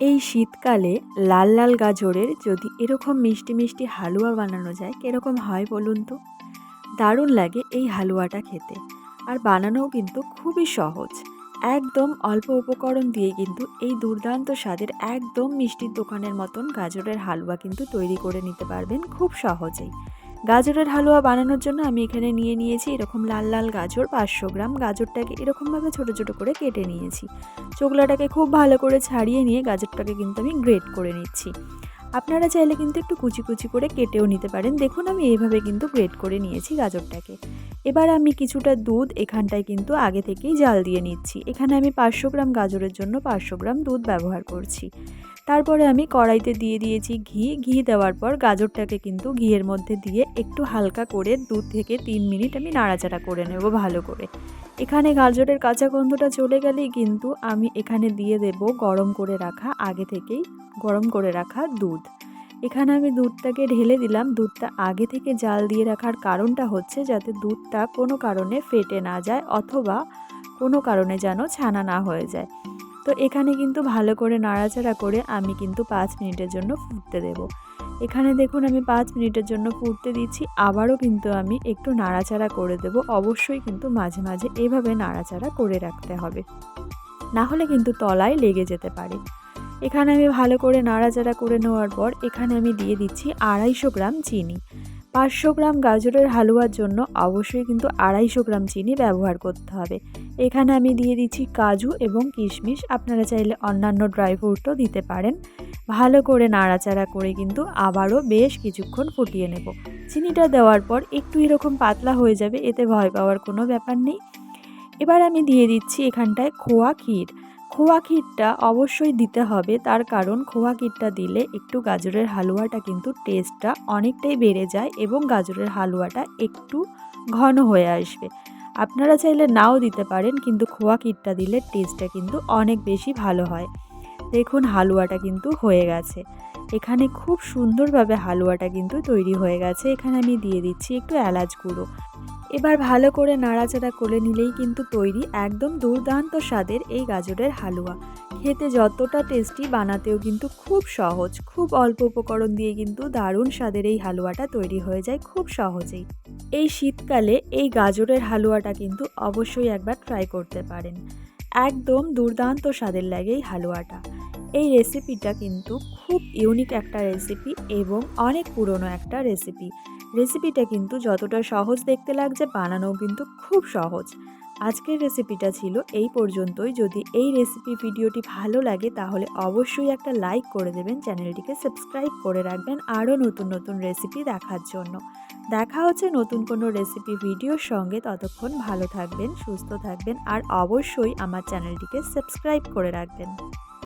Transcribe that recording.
এই শীতকালে লাল লাল গাজরের যদি এরকম মিষ্টি মিষ্টি হালুয়া বানানো যায়, কীরকম হয় বলুন তো? দারুণ লাগে এই হালুয়াটা খেতে। আর বানানোও কিন্তু খুবই সহজ। একদম অল্প উপকরণ দিয়ে কিন্তু এই দুর্দান্ত স্বাদের একদম মিষ্টির দোকানের মতন গাজরের হালুয়া কিন্তু তৈরি করে নিতে পারবেন খুব সহজেই। গাজরের হালুয়া বানানোর জন্য আমি এখানে নিয়ে নিয়েছি এরকম লাল লাল গাজর, পাঁচশো গ্রাম। গাজরটাকে এরকমভাবে ছোটো ছোটো করে কেটে নিয়েছি। চোগলাটাকে খুব ভালো করে ছাড়িয়ে নিয়ে গাজরটাকে কিন্তু আমি গ্রেট করে নিচ্ছি। আপনারা চাইলে কিন্তু একটু কুচি কুচি করে কেটেও নিতে পারেন। দেখুন, আমি এইভাবে কিন্তু গ্রেট করে নিয়েছি গাজরটাকে। এবার আমি কিছুটা দুধ এখানটায় কিন্তু আগে থেকেই জাল দিয়ে নিচ্ছি। এখানে আমি পাঁচশো গ্রাম গাজরের জন্য পাঁচশো গ্রাম দুধ ব্যবহার করছি। তারপরে আমি কড়াইতে দিয়ে দিয়েছি ঘি। ঘি দেওয়ার পর গাজরটাকে কিন্তু ঘিয়ের মধ্যে দিয়ে একটু হালকা করে দুধ থেকে তিন মিনিট আমি নাড়াচাড়া করে নেব ভালো করে। এখানে গাজরের কাঁচা গন্ধটা চলে গেলেই কিন্তু আমি এখানে দিয়ে দেব গরম করে রাখা, আগে থেকেই গরম করে রাখা দুধ। এখানে আমি দুধটাকে ঢেলে দিলাম। দুধটা আগে থেকে জাল দিয়ে রাখার কারণটা হচ্ছে যাতে দুধটা কোনো কারণে ফেটে না যায় অথবা কোনো কারণে যেন ছানা না হয়ে যায়। তো এখানে কিন্তু ভালো করে নাড়াচাড়া করে আমি কিন্তু পাঁচ মিনিটের জন্য ফুটতে দেব। এখানে দেখুন আমি পাঁচ মিনিটের জন্য ফুটতে দিচ্ছি। আবারও কিন্তু আমি একটু নাড়াচাড়া করে দেব। অবশ্যই কিন্তু মাঝে মাঝে এভাবে নাড়াচাড়া করে রাখতে হবে। না হলে কিন্তু তলায় লেগে যেতে পারে। এখানে আমি ভালো করে নাড়াচাড়া করে নেওয়ার পর এখানে আমি দিয়ে দিচ্ছি আড়াইশো গ্রাম চিনি। পাঁচশো গ্রাম গাজরের হালুয়ার জন্য অবশ্যই কিন্তু আড়াইশো গ্রাম চিনি ব্যবহার করতে হবে। এখানে আমি দিয়ে দিচ্ছি কাজু এবং কিশমিশ, আপনারা চাইলে অন্যান্য ড্রাই ফ্রুটও দিতে পারেন। ভালো করে নাড়াচাড়া করে কিন্তু আবারও বেশ কিছুক্ষণ ফুটিয়ে নেব। চিনিটা দেওয়ার পর একটু এরকম পাতলা হয়ে যাবে, এতে ভয় পাওয়ার কোনো ব্যাপার নেই। এবার আমি দিয়ে দিচ্ছি এখানটায় খোয়া ক্ষীর। খোয়া ক্ষীরটা অবশ্যই দিতে হবে। তার কারণ খোয়া ক্ষীরটা দিলে একটু গাজরের হালুয়াটা কিন্তু টেস্টটা অনেকটাই বেড়ে যায় এবং গাজরের হালুয়াটা একটু ঘন হয়ে আসবে। আপনারা চাইলে নাও দিতে পারেন, কিন্তু খোয়া ক্ষীরটা দিলে টেস্টটা কিন্তু অনেক বেশি ভালো হয়। দেখুন, হালুয়াটা কিন্তু হয়ে গেছে। এখানে খুব সুন্দরভাবে হালুয়াটা কিন্তু তৈরি হয়ে গেছে। এখানে আমি দিয়ে দিচ্ছি একটু এলাচ গুঁড়ো। এবার ভালো করে নাড়াচাড়া করে নিলেই কিন্তু তৈরি একদম দুর্দান্ত স্বাদের এই গাজরের হালুয়া। খেতে যতটা টেস্টি বানাতেও কিন্তু খুব সহজ, খুব অল্প উপকরণ দিয়ে কিন্তু দারুণ স্বাদের এই হালুয়াটা তৈরি হয়ে যায় খুব সহজেই। এই শীতকালে এই গাজরের হালুয়াটা কিন্তু অবশ্যই একবার ট্রাই করতে পারেন। একদম দুর্দান্ত স্বাদের লাগে এই হালুয়াটা। এই রেসিপিটা কিন্তু খুব ইউনিক একটা রেসিপি এবং অনেক পুরনো একটা রেসিপি রেসিপিটা কিন্তু যতটা সহজ দেখতে লাগছে, বানানোও কিন্তু খুব সহজ। আজকের রেসিপিটা ছিল এই পর্যন্তই। যদি এই রেসিপি ভিডিওটি ভালো লাগে, তাহলে অবশ্যই একটা লাইক করে দেবেন, চ্যানেলটিকে সাবস্ক্রাইব করে রাখবেন আরও নতুন নতুন রেসিপি দেখার জন্য। দেখা হচ্ছে নতুন কোনো রেসিপি ভিডিওর সঙ্গে। ততক্ষণ ভালো থাকবেন, সুস্থ থাকবেন, আর অবশ্যই আমার চ্যানেলটিকে সাবস্ক্রাইব করে রাখবেন।